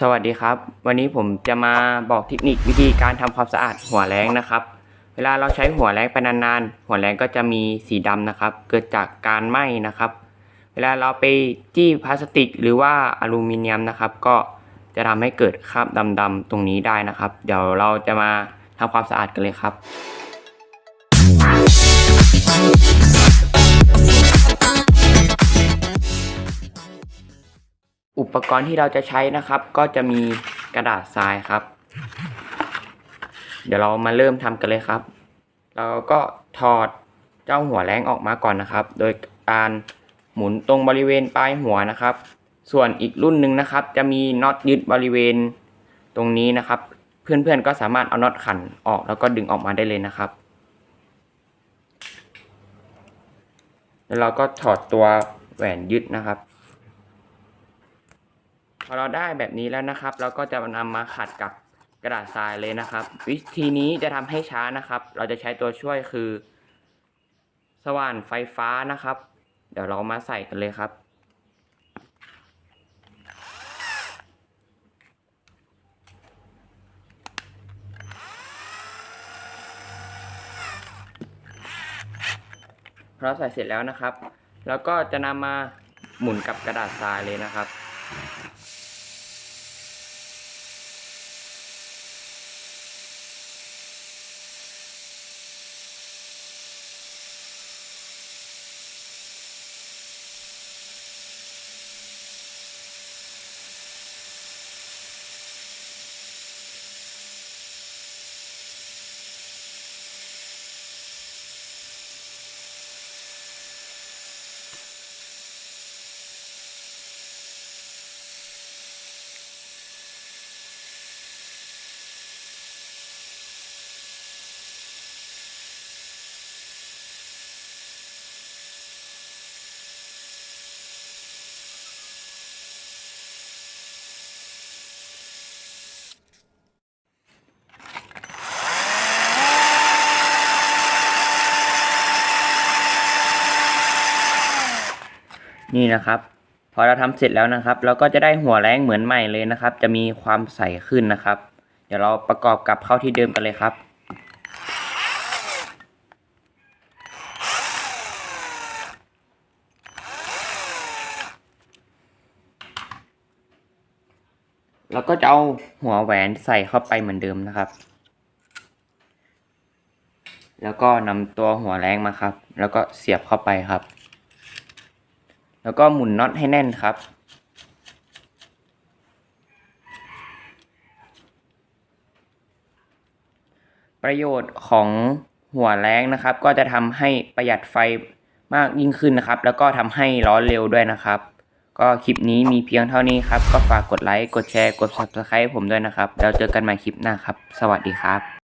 สวัสดีครับ วันนี้ผมจะมาบอกเทคนิควิธีการทำความสะอาดหัวแรงนะครับ เวลาเราใช้หัวแรงไปนานๆ หัวแรงก็จะมีสีดำนะครับ เกิดจากการไหม้นะครับ เวลาเราไปจี้พลาสติก หรือว่าอลูมิเนียมนะครับ ก็จะทำให้เกิดคราบดำๆตรงนี้ได้นะครับ เดี๋ยวเราจะมาทำความสะอาดกันเลยครับ ปกรณ์ที่เราจะใช้นะครับ ก็จะมีกระดาษทรายครับ เดี๋ยวเรามาเริ่มทำกันเลยครับ เราก็ถอดเจ้าหัวแรงออกมาก่อนนะครับ โดยการหมุนตรงบริเวณปลายหัวนะครับ ส่วนอีกรุ่นหนึ่งนะครับ จะมีน็อตยึดบริเวณตรงนี้นะครับ เพื่อนๆก็สามารถเอาน็อตขันออกแล้วก็ดึงออกมาได้เลยนะครับ แล้วเราก็ถอดตัวแหวนยึดนะครับ พอเราได้แบบนี้แล้วนะครับ เราก็จะนำมาขัดกับกระดาษทรายเลยนะครับ วิธีนี้จะทำให้ช้านะครับ เราจะใช้ตัวช่วยคือ สว่านไฟฟ้านะครับ เดี๋ยวเรามาใส่กันเลยครับพอเราใส่เสร็จแล้วนะครับ แล้วก็จะนำมาหมุนกับกระดาษทรายเลยนะครับ นี่นะครับ พอเราทำเสร็จแล้วนะครับ เราก็จะได้หัวแรงเหมือนใหม่เลยนะครับ จะมีความใสขึ้นนะครับ เดี๋ยวเราประกอบกับเข้าที่เดิมกันเลยครับแล้วก็จะเอาหัวแหวนใส่เข้าไปเหมือนเดิมนะครับ แล้วก็นำตัวหัวแรงมาครับ แล้วก็เสียบเข้าไปครับ แล้วก็หมุนน็อตให้แน่นครับ ประโยชน์ของหัวแรงนะครับ ก็จะทำให้ประหยัดไฟมากยิ่งขึ้นนะครับ แล้วก็ทำให้ร้อนเร็วด้วยนะครับ ก็คลิปนี้มีเพียงเท่านี้ครับ ก็ฝากกดไลค์ กดแชร์ กด subscribe ผมด้วยนะครับ แล้วเจอกันใหม่คลิปหน้าครับ สวัสดีครับ